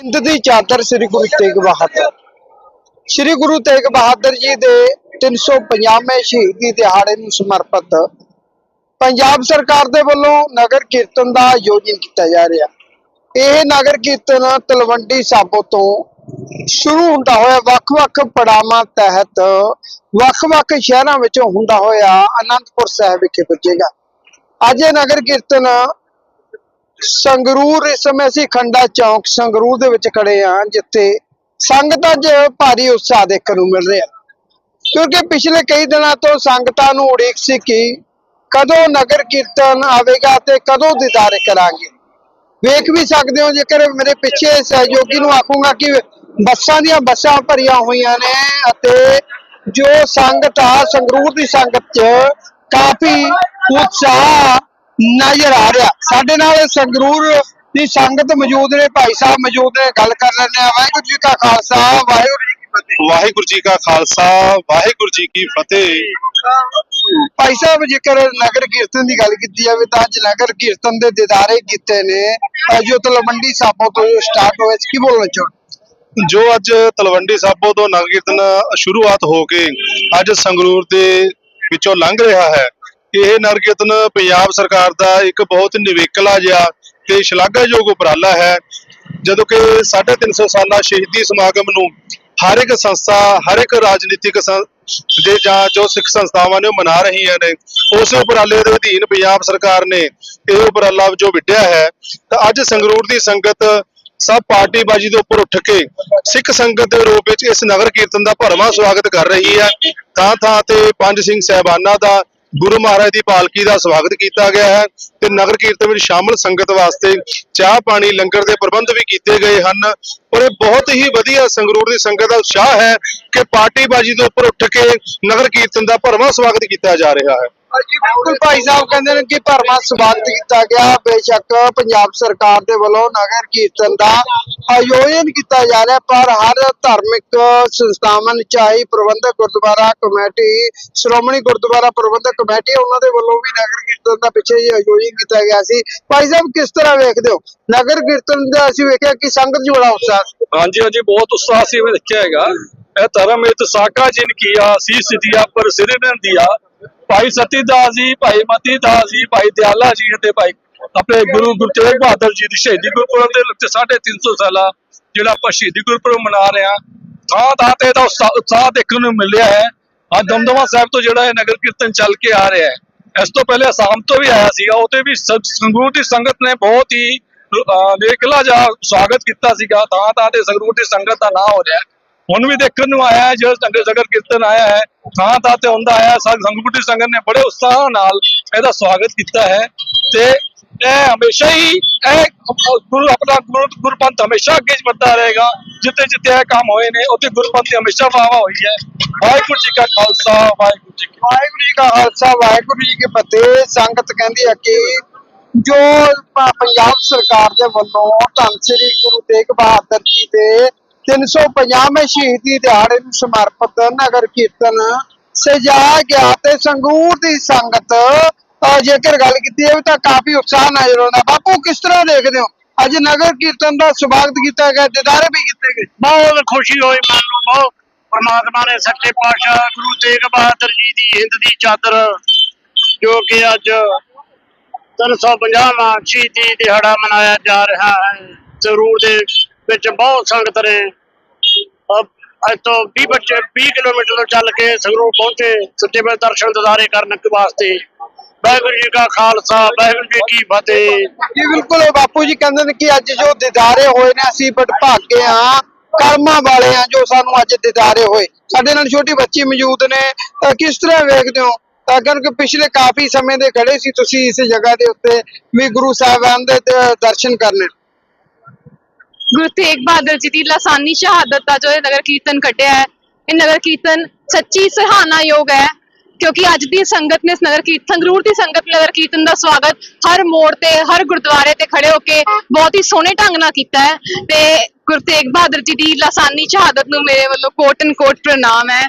ਹਿੰਦ ਦੀ ਚਾਦਰ ਸ੍ਰੀ ਗੁਰੂ ਤੇਗ ਬਹਾਦਰ। ਸ੍ਰੀ ਗੁਰੂ ਤੇਗ ਬਹਾਦਰ ਜੀ ਦੇ 350ਵੇਂ ਸ਼ਹੀਦੀ ਦਿਹਾੜੇ ਨੂੰ ਸਮਰਪਿਤ ਪੰਜਾਬ ਸਰਕਾਰ ਦੇ ਵੱਲੋਂ ਨਗਰ ਕੀਰਤਨ ਦਾ ਆਯੋਜਨ ਕੀਤਾ ਜਾ ਰਿਹਾ। ਇਹ ਨਗਰ ਕੀਰਤਨ ਤਲਵੰਡੀ ਸਾਬੋ ਤੋਂ ਸ਼ੁਰੂ ਹੁੰਦਾ ਹੋਇਆ, ਵੱਖ-ਵੱਖ ਪੜਾਵਾਂ ਤਹਿਤ ਵੱਖ-ਵੱਖ ਸ਼ਹਿਰਾਂ ਵਿੱਚੋਂ ਹੁੰਦਾ ਹੋਇਆ ਅਨੰਦਪੁਰ ਸਾਹਿਬ ਵਿਖੇ ਪੁੱਜੇਗਾ। ਅੱਜ ਇਹ ਨਗਰ ਕੀਰਤਨ ਸੰਗਰੂਰ ਇਸ ਸਮੇਂ ਅਸੀਂ ਖੰਡਾ ਚੌਂਕ ਸੰਗਰੂਰ ਦੇ ਵਿੱਚ ਖੜੇ ਆ ਜਿੱਥੇ ਸੰਗਤਾਂ 'ਚ ਭਾਰੀ ਉਤਸ਼ਾਹ ਦੇਖਣ ਨੂੰ ਮਿਲ ਰਿਹਾ। ਕਿਉਂਕਿ ਪਿਛਲੇ ਕਈ ਦਿਨਾਂ ਤੋਂ ਸੰਗਤਾਂ ਨੂੰ ਉਡੀਕ ਸੀ ਕਿ ਕਦੋਂ ਨਗਰ ਕੀਰਤਨ ਆਵੇਗਾ ਤੇ ਕਦੋਂ ਦੀਦਾਰੇ ਕਰਾਂਗੇ। ਵੇਖ ਵੀ ਸਕਦੇ ਹੋ, ਜੇਕਰ ਮੇਰੇ ਪਿੱਛੇ ਸਹਿਯੋਗੀ ਨੂੰ ਆਖੂੰਗਾ ਕਿ ਬੱਸਾਂ ਦੀਆਂ ਬੱਸਾਂ ਭਰੀਆਂ ਹੋਈਆਂ ਨੇ ਅਤੇ ਜੋ ਸੰਗਤ ਆ, ਸੰਗਰੂਰ ਦੀ ਸੰਗਤ 'ਚ ਕਾਫੀ ਉਤਸ਼ਾਹ ਨਜ਼ਰ ਆ ਰਿਹਾ। ਸਾਡੇ ਨਾਲ ਸੰਗਰੂਰ ਦੀ ਸੰਗਤ ਮੌਜੂਦ ਨੇ। ਭਾਈ ਸਾਹਿਬ ਮੌਜੂਦ ਨੇ ਗੱਲ ਕਰ ਲੈਂਦੇ ਆ ਵਾਹਿਗੁਰੂ ਜੀ ਕਾ ਖਾਲਸਾ ਵਾਹਿਗੁਰੂ ਜੀ ਕੀ ਫਤਿਹ। ਵਾਹਿਗੁਰੂ ਜੀ ਕਾ ਖਾਲਸਾ ਵਾਹਿਗੁਰੂ ਜੀ ਕੀ ਫਤਿਹ। ਭਾਈ ਸਾਹਿਬ ਜੇਕਰ ਨਗਰ ਕੀਰਤਨ ਦੀ ਗੱਲ ਕੀਤੀ ਜਾਵੇ ਤਾਂ ਅੱਜ ਨਗਰ ਕੀਰਤਨ ਦੇ ਦਿਦਾਰੇ ਕੀਤੇ ਨੇ। ਜੋ ਤਲਵੰਡੀ ਸਾਬੋ ਤੋਂ ਸਟਾਰਟ ਹੋਇਆ ਸੀ। ਕੀ ਬੋਲਣਾ ਚਾਹੁੰਦੇ ਜੋ ਅੱਜ ਤਲਵੰਡੀ ਸਾਬੋ ਤੋਂ ਨਗਰ ਕੀਰਤਨ ਸ਼ੁਰੂਆਤ ਹੋ ਕੇ ਅੱਜ ਸੰਗਰੂਰ ਦੇ ਵਿੱਚੋਂ ਲੰਘ ਰਿਹਾ ਹੈ ਇਹ ਨਗਰ ਕੀਰਤਨ ਪੰਜਾਬ ਸਰਕਾਰ ਦਾ ਇੱਕ ਬਹੁਤ ਨਿਵੇਕਲਾ ਜਿਹਾ ਤੇ ਸ਼ਲਾਘਾਯੋਗ ਉਪਰਾਲਾ ਹੈ। ਜਦੋਂ ਕਿ 350 ਸਾਲਾ ਸ਼ਹੀਦੀ ਸਮਾਗਮ ਨੂੰ ਹਰ ਇੱਕ ਸੰਸਥਾ, ਹਰ ਇੱਕ ਰਾਜਨੀਤਿਕ ਦੇ ਜਾਂ ਜੋ ਸਿੱਖ ਸੰਸਥਾਵਾਂ ਨੇ ਉਹ ਮਨਾ ਰਹੀਆਂ ਨੇ, ਉਸ ਉਪਰਾਲੇ ਦੇ ਅਧੀਨ ਪੰਜਾਬ ਸਰਕਾਰ ਨੇ ਇਹ ਉਪਰਾਲਾ ਜੋ ਵਿੱਢਿਆ ਹੈ, ਤਾਂ ਅੱਜ ਸੰਗਰੂਰ ਦੀ ਸੰਗਤ ਸਭ ਪਾਰਟੀਬਾਜ਼ੀ ਦੇ ਉੱਪਰ ਉੱਠ ਕੇ ਸਿੱਖ ਸੰਗਤ ਦੇ ਰੂਪ ਵਿੱਚ ਇਸ ਨਗਰ ਕੀਰਤਨ ਦਾ ਭਰਵਾਂ ਸਵਾਗਤ ਕਰ ਰਹੀ ਹੈ। ਥਾਂ ਥਾਂ ਤੇ ਪੰਜ ਸਿੰਘ ਸਹਿਬਾਨਾਂ ਦਾ ਗੁਰੂ ਮਹਾਰਾਜ ਦੀ ਪਾਲਕੀ ਦਾ ਸਵਾਗਤ ਕੀਤਾ ਗਿਆ ਹੈ ਤੇ ਨਗਰ ਕੀਰਤਨ ਵਿੱਚ ਸ਼ਾਮਲ ਸੰਗਤ ਵਾਸਤੇ ਚਾਹ ਪਾਣੀ, ਲੰਗਰ ਦੇ ਪ੍ਰਬੰਧ ਵੀ ਕੀਤੇ ਗਏ ਹਨ। ਔਰ ਇਹ ਬਹੁਤ ਹੀ ਵਧੀਆ ਸੰਗਰੂਰ ਦੀ ਸੰਗਤ ਦਾ ਉਤਸ਼ਾਹ ਹੈ ਕਿ ਪਾਰਟੀਬਾਜ਼ੀ ਦੇ ਉੱਪਰ ਉੱਠ ਕੇ ਨਗਰ ਕੀਰਤਨ ਦਾ ਭਰਵਾਂ ਸਵਾਗਤ ਕੀਤਾ ਜਾ ਰਿਹਾ ਹੈ। ਜੀ ਬਿਲਕੁਲ ਭਾਈ ਸਾਹਿਬ ਕਹਿੰਦੇ ਨੇ ਕਿ ਭਰਵਾਂ ਸਵਾਗਤ ਕੀਤਾ ਗਿਆ। ਬੇਸ਼ੱਕ ਪੰਜਾਬ ਸਰਕਾਰ ਦੇ ਵੱਲੋਂ ਨਗਰ ਕੀਰਤਨ ਦਾ ਆਯੋਜਨ ਕੀਤਾ ਜਾ ਰਿਹਾ ਪਰ ਹਰ ਧਾਰਮਿਕ ਸੰਸਥਾਵਾਂ ਨੇ ਚਾਹੇ ਪ੍ਰਬੰਧਕ ਗੁਰਦੁਆਰਾ ਕਮੇਟੀ, ਸ਼੍ਰੋਮਣੀ ਗੁਰਦੁਆਰਾ ਪ੍ਰਬੰਧਕ ਕਮੇਟੀ, ਉਹਨਾਂ ਦੇ ਵੱਲੋਂ ਵੀ ਨਗਰ ਕੀਰਤਨ ਦਾ ਪਿੱਛੇ ਹੀ ਆਯੋਜਨ ਕੀਤਾ ਗਿਆ ਸੀ। ਭਾਈ ਸਾਹਿਬ, ਕਿਸ ਤਰ੍ਹਾਂ ਵੇਖਦੇ ਹੋ? ਨਗਰ ਕੀਰਤਨ ਦਾ ਅਸੀਂ ਵੇਖਿਆ ਕਿ ਸੰਗਤ ਜੀ ਬੜਾ ਉਤਸ਼ਾਹ ਸੀ। ਹਾਂਜੀ ਹਾਂਜੀ, ਬਹੁਤ ਉਤਸ਼ਾਹ ਸੀ ਮੈਂ ਦੇਖਿਆ ਹੈਗਾ। ਇਹ ਧਰਮ ਇਤ ਸਾਕਾ ਜਿਨ ਕੀਆ ਸੀਸ ਦਿਆ ਪਰ ਸਿਰ ਨ ਦਿਆ ਭਾਈ ਸਤੀਦਾਸ ਜੀ ਭਾਈ ਮਤੀ ਦਾਸ ਜੀ ਭਾਈ ਦਿਆਲਾ ਜੀ ਤੇ ਭਾਈ ਆਪਣੇ ਗੁਰੂ ਗੁਰੂ ਤੇਗ ਬਹਾਦਰ ਜੀ ਦੀ ਸ਼ਹੀਦੀ ਗੁਰਪੁਰਬ ਦੇ ਉੱਤੇ 350 ਸਾਲਾ ਜਿਹੜਾ ਆਪਾਂ ਸ਼ਹੀਦੀ ਗੁਰਪੁਰਬ ਮਨਾ ਰਹੇ ਹਾਂ ਥਾਂ ਥਾਂ ਤੇ ਇਹਦਾ ਉਤਸ਼ਾਹ ਦੇਖਣ ਨੂੰ ਮਿਲਿਆ ਹੈ। ਆ ਦਮਦਮਾ ਸਾਹਿਬ ਤੋਂ ਜਿਹੜਾ ਇਹ ਨਗਰ ਕੀਰਤਨ ਚੱਲ ਕੇ ਆ ਰਿਹਾ ਹੈ। ਇਸ ਤੋਂ ਪਹਿਲੇ ਅਸਾਮ ਤੋਂ ਵੀ ਆਇਆ ਸੀਗਾ ਉਹ ਵੀ ਸੰਗਰੂਰ ਦੀ ਸੰਗਤ ਨੇ ਬਹੁਤ ਹੀ ਅਹ, ਨੇਕਲਾ ਜਿਹਾ ਸਵਾਗਤ ਕੀਤਾ ਸੀਗਾ। ਥਾਂ ਥਾਂ ਤੇ ਸੰਗਰੂਰ ਦੀ ਸੰਗਤ ਦਾ ਨਾਂ ਹੋ ਰਿਹਾ ਹੁਣ ਵੀ ਦੇਖਣ ਨੂੰ ਆਇਆ ਹੈ ਜਿਹੜਾ ਨਗਰ ਨਗਰ ਕੀਰਤਨ ਆਇਆ ਹੈ ਥਾਂ ਥਾਂ ਤੇ ਹੁੰਦਾ ਆਇਆ ਸੰਗਰੂਰ ਦੀ ਸੰਗਤ ਨੇ ਬੜੇ ਉਤਸ਼ਾਹ ਨਾਲ ਇਹਦਾ ਸਵਾਗਤ ਕੀਤਾ ਹੈ ਤੇ ਇਹ ਹਮੇਸ਼ਾ ਹੀ ਇਹ ਗੁਰੂ ਆਪਣਾ ਗੁਰੂ ਗੁਰਪੰਥ ਹਮੇਸ਼ਾ ਅੱਗੇ ਵੱਧਦਾ ਰਹੇਗਾ। ਜਿੱਥੇ ਜਿੱਥੇ ਇਹ ਕੰਮ ਹੋਏ ਨੇ, ਉੱਥੇ ਗੁਰਪੰਥ ਦੀ ਹਮੇਸ਼ਾ ਵਾਵਾ ਹੋਈ ਹੈ। ਵਾਹਿਗੁਰੂ ਜੀ ਕਾ ਖਾਲਸਾ, ਵਾਹਿਗੁਰੂ ਜੀ ਕੀ ਵਾਹਿਗੁਰੂ ਜੀ ਕਾ ਖਾਲਸਾ, ਵਾਹਿਗੁਰੂ ਜੀ ਕੀ ਫਤਿਹ। ਸੰਗਤ ਕਹਿੰਦੀ ਹੈ ਕਿ ਜੋ ਪੰਜਾਬ ਸਰਕਾਰ ਦੇ ਵੱਲੋਂ ਧੰਨ ਸ੍ਰੀ ਗੁਰੂ ਤੇਗ ਬਹਾਦਰ ਜੀ ਦੇ 350ਵੇਂ ਸ਼ਹੀਦੀ ਦਿਹਾੜੇ ਨੂੰ ਸਮਰਪਿਤ ਨਗਰ ਕੀਰਤਨ ਸਜਾਇਆ ਗਿਆ ਤੇ ਸੰਗੂਰ ਦੀ ਸੰਗਤ ਜੇਕਰ ਗੱਲ ਕੀਤੀ ਜਾਵੇ ਤਾਂ ਕਾਫੀ ਉਤਸ਼ਾਹ ਨਜ਼ਰ ਆਉਂਦਾ। ਬਾਪੂ, ਕਿਸ ਤਰ੍ਹਾਂ ਦੇਖਦੇ ਹੋ? ਅੱਜ ਨਗਰ ਕੀਰਤਨ ਦਾ ਸਵਾਗਤ ਕੀਤਾ ਗਿਆ, ਦਿਦਾਰੇ ਵੀ ਕੀਤੇ ਗਏ। ਬਹੁਤ ਖੁਸ਼ੀ ਹੋਈ ਮਨ ਨੂੰ, ਬਹੁਤ ਪ੍ਰਮਾਤਮਾ ਨੇ ਸੱਚੇ ਪਾਤਸ਼ਾਹ ਗੁਰੂ ਤੇਗ ਬਹਾਦਰ ਜੀ ਦੀ ਹਿੰਦ ਦੀ ਚਾਦਰ, ਜੋ ਕਿ ਅੱਜ 350ਵਾਂ ਸ਼ਹੀਦੀ ਦਿਹਾੜਾ ਮਨਾਇਆ ਜਾ ਰਿਹਾ ਹੈ। ਜ਼ਰੂਰ ਦੇ ਵਿੱਚ ਬਹੁਤ ਸੰਗਤ ਨੇ। ਅਹ ਅੱਜ ਤੋਂ 20 ਬੱਚੇ 20 ਕਿਲੋਮੀਟਰ ਤੋਂ ਚੱਲ ਕੇ ਸੰਗਰੂਰ ਪਹੁੰਚੇ। ਸੱਚੇ ਪਾਤਸ਼ਾਹ ਦਰਸ਼ਨ, ਦਿਦਾਰੇ ਕਰਨ ਵਾਸਤੇ ਵਾਹਿਗੁਰੂ ਜੀ ਕਾ ਖਾਲਸਾ ਵਾਹਿਗੁਰੂ ਜੀ ਕੀ ਫਤਿਹ। ਜੀ ਬਿਲਕੁਲ ਬਾਪੂ ਜੀ ਕਹਿੰਦੇ ਨੇ ਕਿ ਅੱਜ ਜੋ ਦਿਦਾਰੇ ਹੋਏ ਨੇ ਅਸੀਂ ਬੜ ਭਾਗੇ ਹਾਂ। ਕਰਮਾਂ ਵਾਲੇ ਹਾਂ ਜੋ ਸਾਨੂੰ ਅੱਜ ਦਿਦਾਰੇ ਹੋਏ। ਸਾਡੇ ਨਾਲ ਛੋਟੀ ਬੱਚੀ ਮੌਜੂਦ ਨੇ ਤਾਂ ਕਿਸ ਤਰ੍ਹਾਂ ਵੇਖਦੇ ਹੋ? ਤਾਂ ਕਿਉਂਕਿ ਪਿਛਲੇ ਕਾਫੀ ਸਮੇਂ ਦੇ ਖੜੇ ਸੀ ਤੁਸੀਂ ਇਸ ਜਗ੍ਹਾ ਦੇ ਉੱਤੇ ਵੀ ਗੁਰੂ ਸਾਹਿਬਾਨ ਦੇ ਤੇ ਦਰਸ਼ਨ ਕਰਨੇ। ਗੁਰੂ ਤੇਗ ਬਹਾਦਰ ਜੀ ਦੀ ਲਾਸਾਨੀ ਸ਼ਹਾਦਤ ਦਾ ਜੋ ਇਹ ਨਗਰ ਕੀਰਤਨ ਕੱਢਿਆ ਹੈ ਇਹ ਨਗਰ ਕੀਰਤਨ ਸੱਚੀ ਸਰਾਹਨਾਯੋਗ ਹੈ। ਕਿਉਂਕਿ ਅੱਜ ਦੀ ਸੰਗਤ ਨੇ ਨਗਰ ਕੀਰਤਨ ਸੰਗਰੂਰ ਦੀ ਸੰਗਤ ਨਗਰ ਕੀਰਤਨ ਦਾ ਸਵਾਗਤ ਹਰ ਮੋੜ ਤੇ, ਹਰ ਗੁਰਦੁਆਰੇ ਤੇ ਖੜੇ ਹੋ ਕੇ ਬਹੁਤ ਹੀ ਸੋਹਣੇ ਢੰਗ ਨਾਲ ਕੀਤਾ ਹੈ ਤੇ ਗੁਰੂ ਤੇਗ ਬਹਾਦਰ ਜੀ ਦੀ ਲਾਸਾਨੀ ਸ਼ਹਾਦਤ ਨੂੰ ਮੇਰੇ ਵੱਲੋਂ ਕੋਟ ਐਂਡ ਕੋਟ ਪ੍ਰਣਾਮ ਹੈ।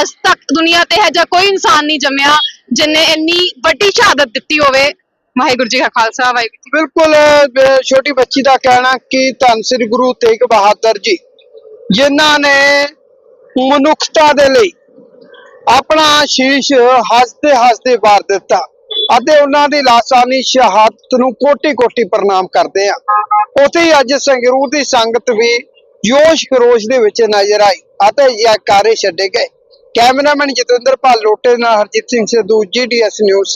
ਅੱਜ ਤੱਕ ਦੁਨੀਆ ਤੇ ਹੈ ਜਾਂ ਕੋਈ ਇਨਸਾਨ ਨਹੀਂ ਜੰਮਿਆ ਜਿਨੇ ਇੰਨੀ ਵੱਡੀ ਸ਼ਹਾਦਤ ਦਿੱਤੀ ਹੋਵੇ। ਵਾਹਿਗੁਰੂ ਜੀ ਕਾ ਖਾਲਸਾ, ਵਾਹਿਗੁਰੂ ਜੀ ਬਿਲਕੁਲ ਛੋਟੀ ਬੱਚੀ ਦਾ ਕਹਿਣਾ ਕਿ ਧੰਨ ਸ੍ਰੀ ਗੁਰੂ ਤੇਗ ਬਹਾਦਰ ਜੀ, ਜਿਨ੍ਹਾਂ ਨੇ ਮਨੁੱਖਤਾ ਦੇ ਲਈ ਆਪਣਾ ਸ਼ੀਸ਼ ਹੱਸਦੇ ਹੱਸਦੇ ਵਾਰ ਦਿੱਤਾ ਅਤੇ ਉਹਨਾਂ ਦੀ ਲਾਸਾਨੀ ਸ਼ਹਾਦਤ ਨੂੰ ਕੋਟੀ ਕੋਟੀ ਪ੍ਰਣਾਮ ਕਰਦੇ ਆ ਉੱਥੇ ਹੀ ਅੱਜ ਸੰਗਰੂਰ ਦੀ ਸੰਗਤ ਵੀ ਜੋਸ਼ ਖਰੋਸ਼ ਦੇ ਵਿੱਚ ਨਜ਼ਰ ਆਈ ਅਤੇ ਜੈਕਾਰੇ ਛੱਡੇ ਗਏ। ਕੈਮਰਾਮੈਨ ਜਤਿੰਦਰ ਪਾਲ ਲੋਟੇ ਨਾਲ ਹਰਜੀਤ ਸਿੰਘ ਸਿੱਧੂ ਜੀਡੀਐਸ ਨਿਊਜ਼